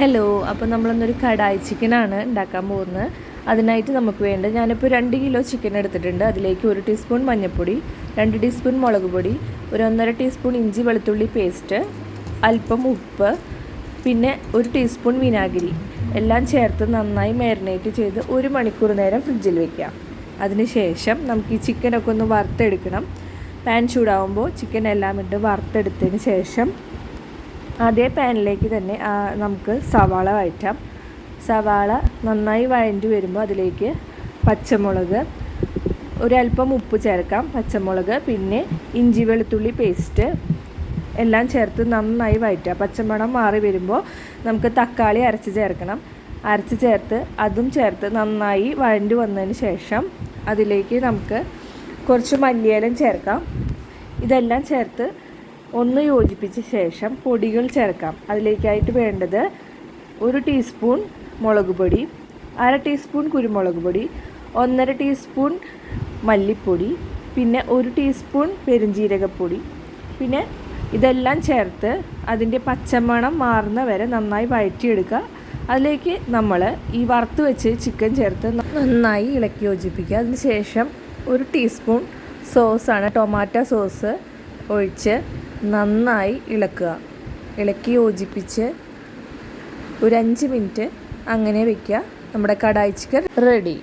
Hello അപ്പോൾ നമ്മളൊന്നൊരു കടായി ചിക്കനാണ് ഉണ്ടാക്കാൻ പോകുന്നത്. അതിനായിട്ട് നമുക്ക് വേണ്ട ഞാനിപ്പോൾ രണ്ട് കിലോ ചിക്കൻ എടുത്തിട്ടുണ്ട്. അതിലേക്ക് ഒരു ടീസ്പൂൺ മഞ്ഞൾപ്പൊടി രണ്ട് ടീസ്പൂൺ മുളക് പൊടി ഒരു ഒന്നര ടീസ്പൂൺ ഇഞ്ചി വെളുത്തുള്ളി പേസ്റ്റ് അല്പം ഉപ്പ് പിന്നെ ഒരു ടീസ്പൂൺ വിനാഗിരി. എല്ലാം ചേർത്ത് നന്നായി മാരിനേറ്റ് ചെയ്ത് ഒരു മണിക്കൂർ നേരം ഫ്രിഡ്ജിൽ വെക്കാം. അതിനുശേഷം നമുക്ക് ഈ ചിക്കനൊക്കെ ഒന്ന് വറുത്തെടുക്കണം. പാൻ ചൂടാവുമ്പോൾ ചിക്കൻ എല്ലാം ഇട്ട് വറുത്തെടുത്തതിന് ശേഷം അതേ പാനിലേക്ക് തന്നെ നമുക്ക് സവാള വഴറ്റാം. സവാള നന്നായി വഴണ്ടി വരുമ്പോൾ അതിലേക്ക് പച്ചമുളക് ഒരല്പം ഉപ്പ് ചേർക്കാം പച്ചമുളക് പിന്നെ ഇഞ്ചി വെളുത്തുള്ളി പേസ്റ്റ് എല്ലാം ചേർത്ത് നന്നായി വഴറ്റുക. പച്ചമണം മാറി വരുമ്പോൾ നമുക്ക് തക്കാളി അരച്ച് ചേർക്കണം. അരച്ച് ചേർത്ത് അതും ചേർത്ത് നന്നായി വഴണ്ടി വന്നതിന് ശേഷം അതിലേക്ക് നമുക്ക് കുറച്ച് മല്ലിയേലം ചേർക്കാം. ഇതെല്ലാം ചേർത്ത് ഒന്ന് യോജിപ്പിച്ച ശേഷം പൊടികൾ ചേർക്കാം. അതിലേക്കായിട്ട് വേണ്ടത് ഒരു ടീസ്പൂൺ മുളക് പൊടി അര ടീസ്പൂൺ കുരുമുളക് പൊടി ഒന്നര ടീസ്പൂൺ മല്ലിപ്പൊടി പിന്നെ ഒരു ടീസ്പൂൺ പെരുംജീരകപ്പൊടി പിന്നെ ഇതെല്ലാം ചേർത്ത് അതിന്റെ പച്ചമണം മാറുന്ന വരെ നന്നായി വഴറ്റിയെടുക്കുക. അതിലേക്ക് നമ്മൾ ഈ വറുത്ത് വെച്ച് ചിക്കൻ ചേർത്ത് നന്നായി ഇളക്കി യോജിപ്പിക്കുക. അതിന് ശേഷം ഒരു ടീസ്പൂൺ സോസാണ് ടൊമാറ്റോ സോസ് ഒഴിച്ച് നന്നായി ഇളക്കുക. ഇളക്കി യോജിപ്പിച്ച് ഒരു അഞ്ച് മിനിറ്റ് അങ്ങനെ വയ്ക്കുക നമ്മുടെ കടായി ചിക്കൻ റെഡി